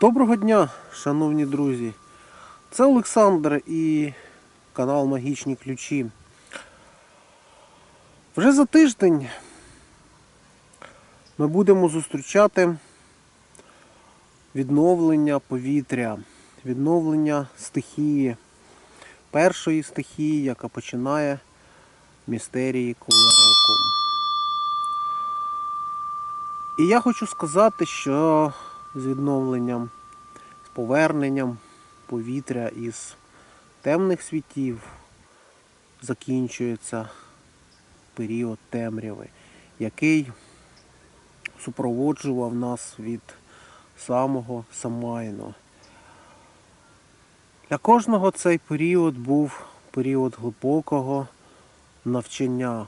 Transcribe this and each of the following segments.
Доброго дня, шановні друзі. Це Олександр і канал Магічні Ключі. Вже за тиждень ми будемо зустрічати відновлення повітря, відновлення стихії, першої стихії, яка починає містерії кола року. І я хочу сказати, що з відновленням, з поверненням повітря із темних світів закінчується період темряви, який супроводжував нас від самого Самайну. Для кожного цей період був період глибокого навчання,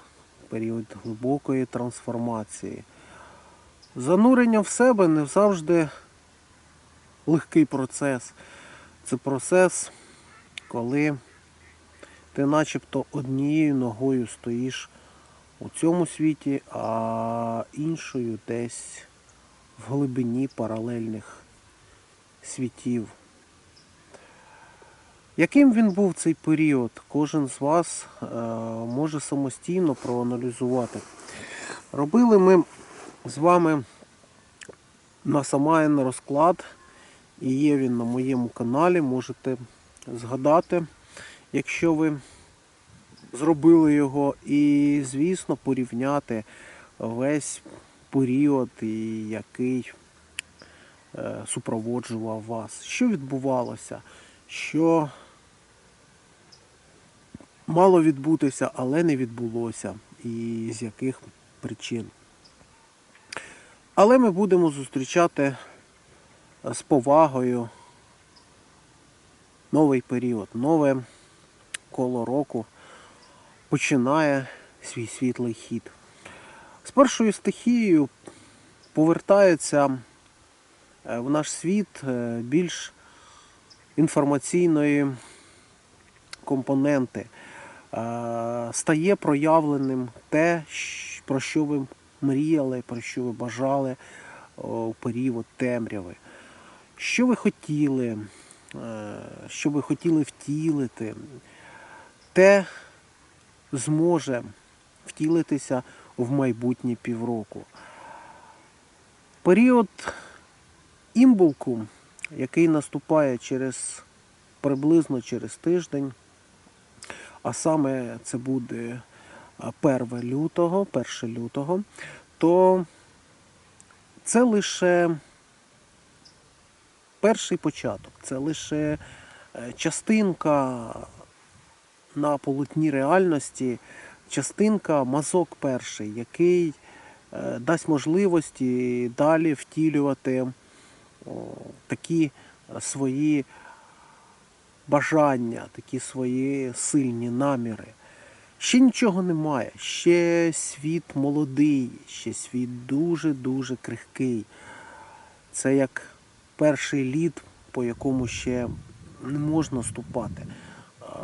період глибокої трансформації. Занурення в себе не завжди легкий процес. Це процес, коли ти начебто однією ногою стоїш у цьому світі, а іншою десь в глибині паралельних світів. Яким він був цей період, кожен з вас е, може самостійно проаналізувати. Робили ми з вами на Самайн розклад, і є він на моєму каналі, можете згадати, якщо ви зробили його, і, звісно, порівняти весь період, який е, супроводжував вас. Що відбувалося, що мало відбутися, але не відбулося, і з яких причин. Але ми будемо зустрічати е, з повагою новий період, нове коло року починає свій світлий хід. З першою стихією повертається е, в наш світ е, більш інформаційної компоненти. Стає проявленим те, про що ви мріяли, про що ви бажали у період темряви. Що ви хотіли, е, що ви хотіли втілити, те зможе втілитися в майбутні півроку. Період імбулку, який наступає через приблизно через тиждень, а саме це буде 1 лютого, 1 лютого, то це лише перший початок, це лише е, частинка на полотні реальності, частинка мазок перший, який е, дасть можливості далі втілювати такі свої бажання, такі свої сильні наміри. Ще нічого немає, ще світ молодий, ще світ дуже-дуже крихкий. Це як перший лід, по якому ще не можна ступати.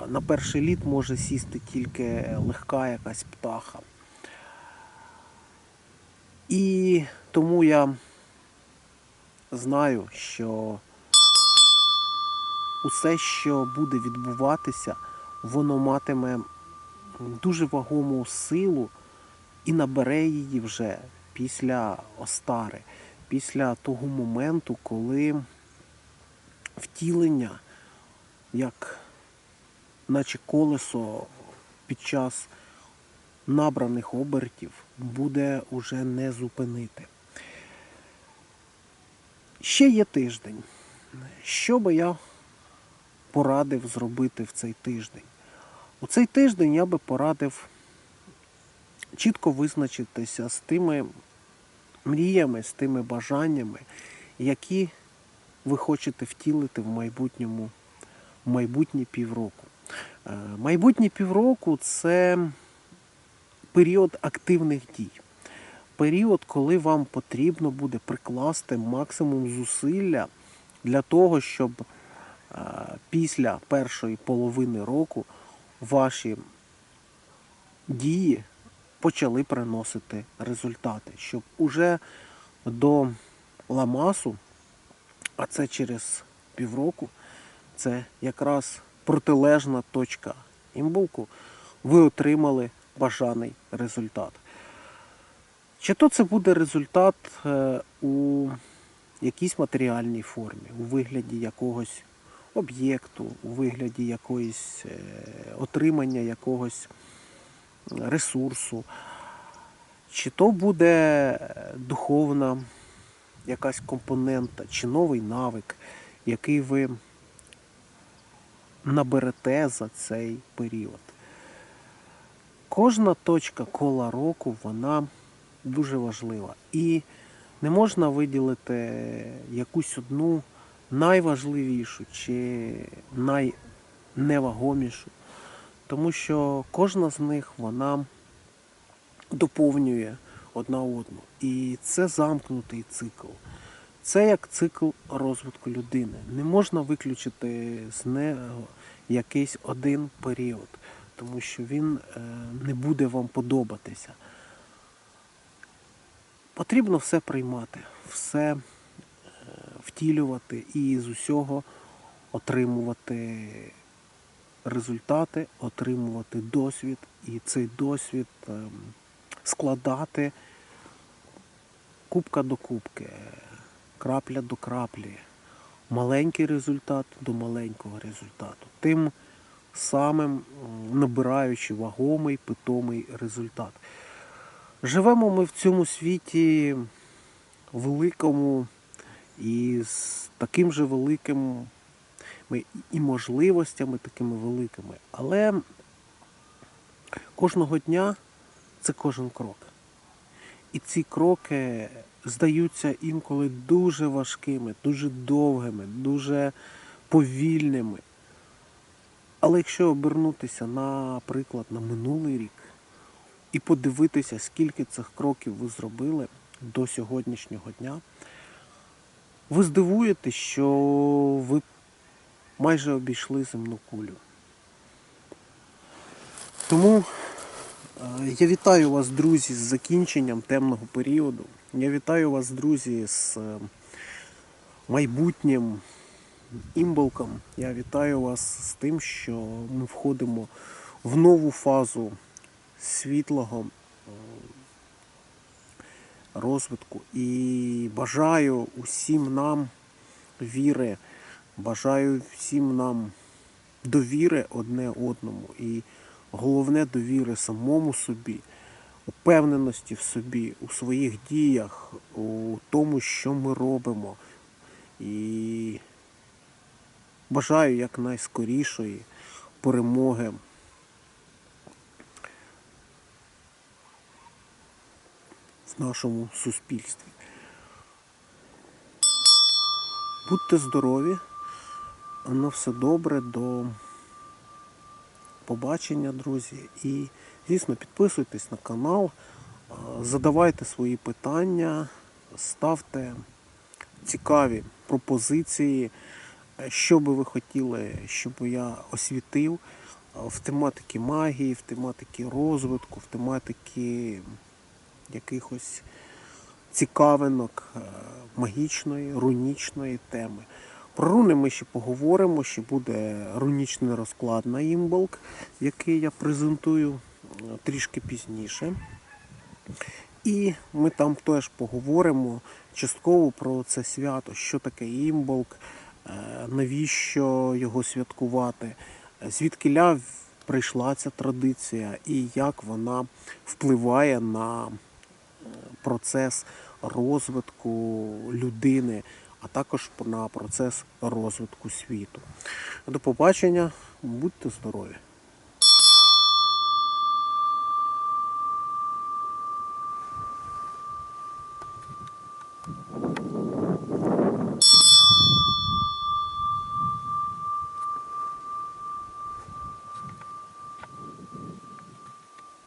На перший лід може сісти тільки легка якась птаха. І тому я знаю, що усе, що буде відбуватися, воно матиме дуже вагому силу і набере її вже після Остари, після того моменту, коли втілення, як наче колесо під час набраних обертів, буде уже не зупинити. Ще є тиждень. Що би я порадив зробити в цей тиждень? У цей тиждень я би порадив чітко визначитися з тими мріями, з тими бажаннями, які ви хочете втілити в майбутньому, в майбутні півроку. Е, Майбутні півроку це період активних дій. Період, коли вам потрібно буде прикласти максимум зусилля для того, щоб е, після першої половини року ваші дії почали приносити результати, щоб уже до Ламасу А це через півроку. Це якраз протилежна точка імбулку. Ви отримали бажаний результат. Чи то це буде результат е, у якійсь матеріальній формі, у вигляді якогось об'єкту, у вигляді якоїсь е, отримання якогось ресурсу, чи то буде е, духовна якась компонента, чи новий навик, який ви наберете за цей період. Кожна точка кола року вона дуже важлива. І не можна виділити якусь одну найважливішу чи найневагомішу, тому що кожна з них вона доповнює одна одну. І це замкнутий цикл. Це як цикл розвитку людини. Не можна виключити з нього якийсь один період, тому що він е, не буде вам подобатися. Потрібно все приймати, все втілювати і з усього отримувати результати, отримувати досвід, і цей досвід ем, складати кубка до кубки, крапля до краплі, маленький результат до маленького результату. Тим самим набираючи вагомий, питомий результат. Живемо ми в цьому світі великому і з таким же великим і можливостями такими великими. Але кожного дня це кожен крок. І ці кроки здаються інколи дуже важкими, дуже довгими, дуже повільними. Але якщо обернутися, наприклад, на минулий рік і подивитися, скільки цих кроків ви зробили до сьогоднішнього дня, ви здивуєтесь, що ви майже обійшли земну кулю. Тому е, я вітаю вас, друзі, з закінченням темного періоду. Я вітаю вас, друзі, з е, майбутнім імболком. Я вітаю вас з тим, що ми входимо в нову фазу світлого е, розвитку. І бажаю усім нам віри, бажаю всім нам довіри одне одному. І головне довіри самому собі, упевненості в собі, у своїх діях, у тому, що ми робимо. І бажаю якнайскорішої перемоги. Нашому суспільстві. Будьте здорові, на все добре, до побачення, друзі. І, звісно, підписуйтесь на канал, е, задавайте свої питання, ставте цікаві пропозиції, е, що би ви хотіли, щоб я освітив е, в тематиці магії, в тематиці розвитку, в тематиці якихось цікавинок е, магічної, рунічної теми. Про руни ми ще поговоримо, ще буде рунічний розклад на імболк, який я презентую е, трішки пізніше. І ми там теж поговоримо частково про це свято, що таке імболк, е, навіщо його святкувати, звідки ля прийшла ця традиція і як вона впливає на процес розвитку людини, а також на процес розвитку світу. До побачення, будьте здорові!